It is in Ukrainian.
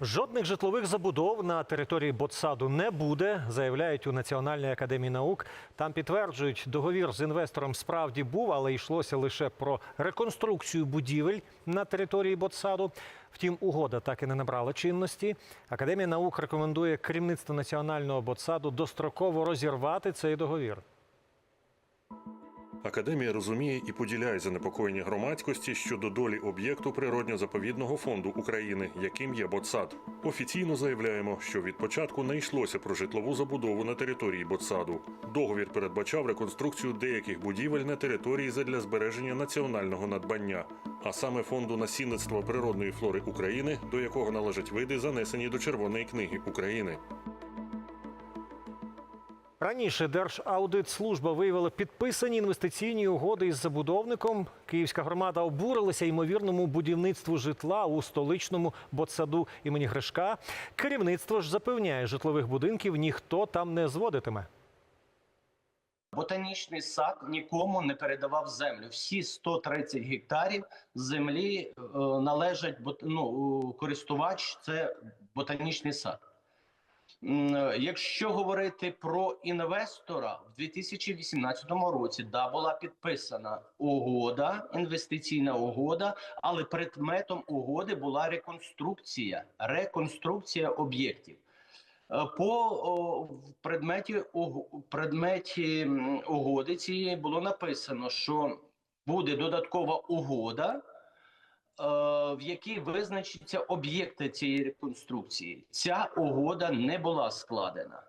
Жодних житлових забудов на території Ботсаду не буде, заявляють у Національній академії наук. Там підтверджують, договір з інвестором справді був, але йшлося лише про реконструкцію будівель на території Ботсаду. Втім, угода так і не набрала чинності. Академія наук рекомендує керівництву національного Ботсаду достроково розірвати цей договір. Академія розуміє і поділяє занепокоєння громадськості щодо долі об'єкту природньо-заповідного фонду України, яким є Ботсад. Офіційно заявляємо, що від початку не йшлося про житлову забудову на території Ботсаду. Договір передбачав реконструкцію деяких будівель на території задля збереження національного надбання, а саме фонду насінництва природної флори України, до якого належать види, занесені до Червоної книги України. Раніше Держаудитслужба виявила підписані інвестиційні угоди із забудовником. Київська громада обурилася ймовірному будівництву житла у столичному ботсаду імені Гришка. Керівництво ж запевняє, житлових будинків ніхто там не зводитиме. Ботанічний сад нікому не передавав землю. Всі 130 гектарів землі е, належать ну, користувач. Це ботанічний сад. Е, Якщо говорити про інвестора, в 2018 році да була підписана угода, інвестиційна угода, але предметом угоди була реконструкція, реконструкція об'єктів. Е, По о, предметі уг- предметі угоди цієї було написано, що буде додаткова угода, е, в якій визначаться об'єкти цієї реконструкції. Ця угода не була складена.